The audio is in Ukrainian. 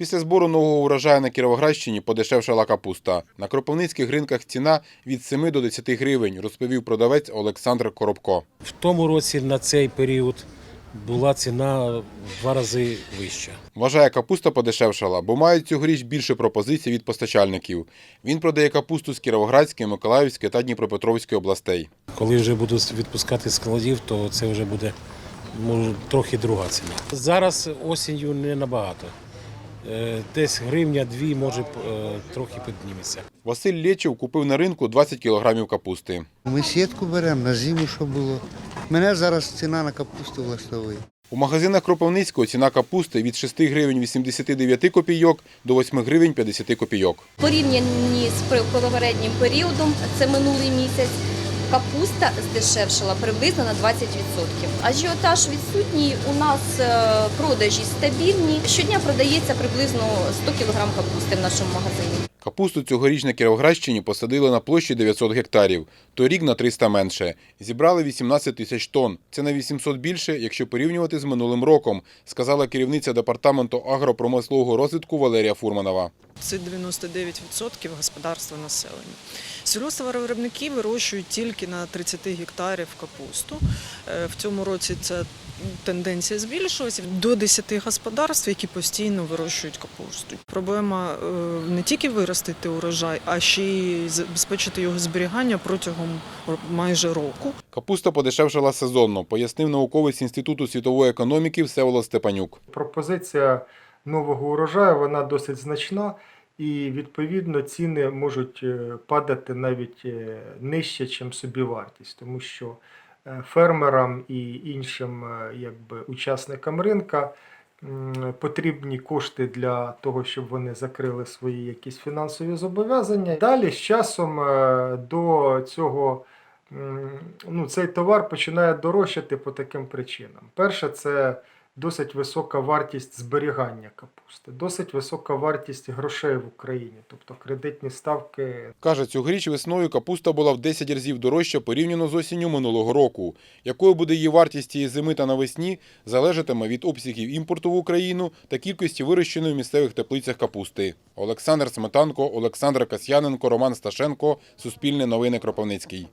Після збору нового урожаю на Кіровоградщині подешевшала капуста. На кропивницьких ринках ціна від 7 до 10 гривень, розповів продавець Олександр Коробко. В тому році на цей період була ціна в два рази вища. Вважає, капуста подешевшала, бо мають цьогоріч більше пропозицій від постачальників. Він продає капусту з Кіровоградської, Миколаївської та Дніпропетровської областей. Коли вже будуть відпускати складів, то це вже буде може, трохи друга ціна. Зараз осінню не набагато. Е, Десь гривня-дві, може, е, трохи підніметься. Василь Лєчев купив на ринку 20 кілограмів капусти. Ми сітку беремо на зиму, що було. Мене зараз ціна на капусту влаштовує. У магазинах Кропивницького ціна капусти від 6 гривень 89 копійок до 8 гривень 50 копійок. Порівняні з попереднім періодом, це минулий місяць, капуста здешевшила приблизно на 20%. Ажіотаж відсутній, у нас е, продажі стабільні. Щодня продається приблизно 100 кг капусти в нашому магазині. Капусту цьогоріч на Кіровоградщині посадили на площі 900 гектарів, торік на 300 менше. Зібрали 18 тисяч тонн. Це на 800 більше, якщо порівнювати з минулим роком, сказала керівниця департаменту агропромислового розвитку Валерія Фурманова. Це 99% господарства населення. Сільгоспвиробники вирощують тільки на 30 гектарів капусту. Е, В цьому році ця тенденція збільшилася до 10 господарств, які постійно вирощують капусту. Проблема е, не тільки виростити урожай, а ще й забезпечити його зберігання протягом майже року. Капуста подешевшала сезонно, пояснив науковець Інституту світової економіки Всеволод Степанюк. Пропозиція нового урожаю вона досить значна, і відповідно ціни можуть е, падати навіть е, нижче, ніж собівартість, тому що е, фермерам і іншим якби, учасникам ринка потрібні кошти для того, щоб вони закрили свої якісь фінансові зобов'язання. Далі з часом е, до цього ну, цей товар починає дорожчати по таким причинам. Перше, це досить висока вартість зберігання капусти, досить висока вартість грошей в Україні, тобто кредитні ставки Каже, цьогоріч весною капуста була в 10 разів дорожча порівняно з осінню минулого року. Якою буде її вартість цієї зими та навесні, залежатиме від обсягів імпорту в Україну та кількості вирощеної в місцевих теплицях капусти. Олександр Сметанко, Олександр Касьяненко, Роман Сташенко, Суспільне новини Кропивницький.